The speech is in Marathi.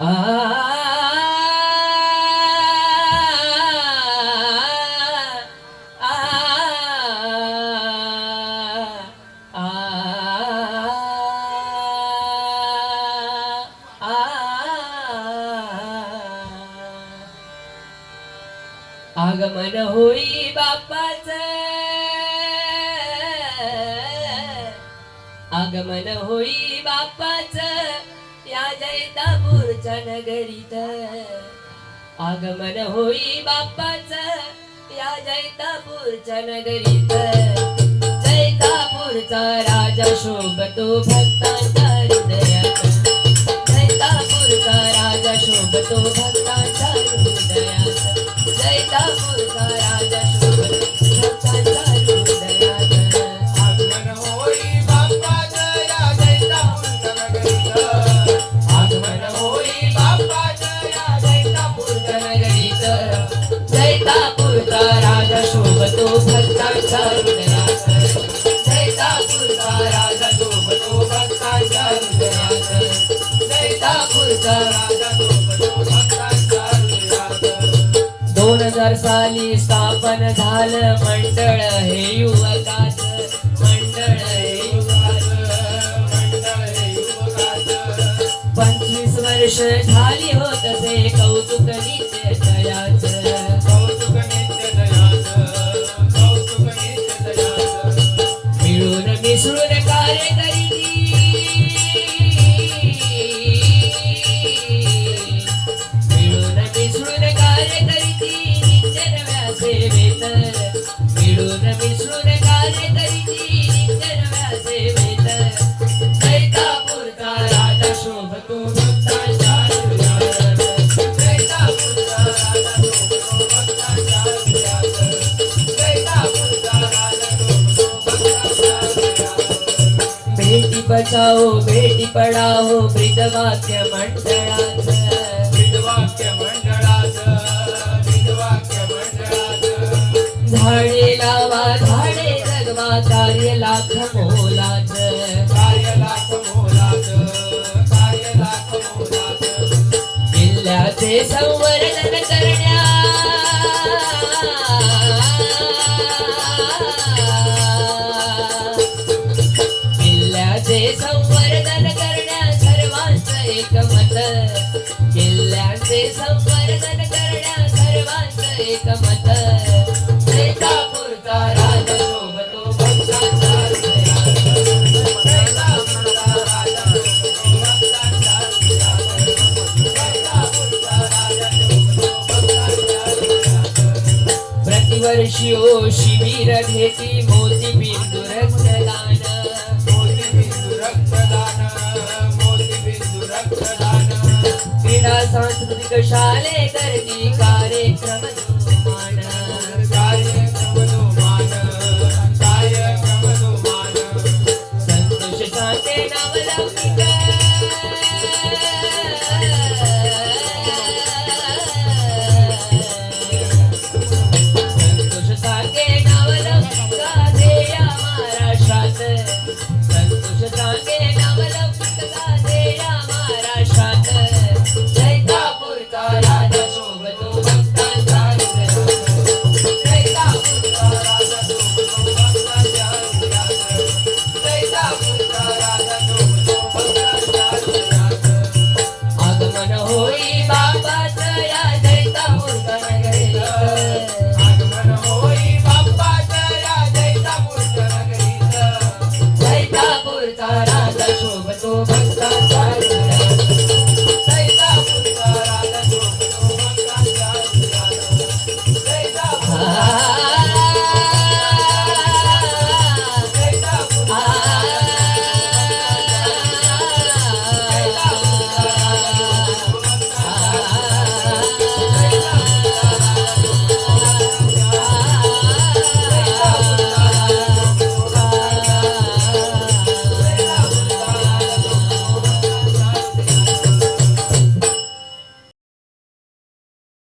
आगमन होई बापाच. आगमन होई बापाचं. या जैतापूरच्या नगरीत आगमन होई बाप्पाच या जैतापूरच्या नगरीत जैतापूरचा राजा शोभतो भक्तांच्या हृदयात. जैतापूरचा राजा शोभतो भक्तांच्या हृदयात. जैतापूरचा राजा शोभतो भक्तांच्या राजा शोभतो हृदयात राजा शोभतो हृदयात राजा शोभतो हृदयात. दोन हजार साली स्थापन झालं मंडळ हे युवकाच मंडळ हे युवकाच मंडळ हे पंचवीस वर्ष झाली होत ते कौतुक नित्य जयाचं मिळून काय करी करीती मिळून मिसळून कार्य करीती नित्य नव्या सेवेत मिळून मिसळून बेटी बचाओ बेटी पढाओ ब्रीदवाक्य मंडळाचं ब्रीदवाक्य मंडळाचं. ब्रीदवाक्य मंडळाचं. झाडे लावा झाडे जगवा कार्य लाख मोलाचं कार्य लाख मोलाचं. कार्य लाख मोलाचं. किल्ल्याचे संवर्धन संवर्धन करण्या सर्वांचं एकमत किल्ल्याचे संवर्धन करण्या सर्वांच एकमत जैतापूरचा राजा ओ शिबिर घेती मोती बिंदुर सांस्कृतिक करती कार्यक्रम संतोष साते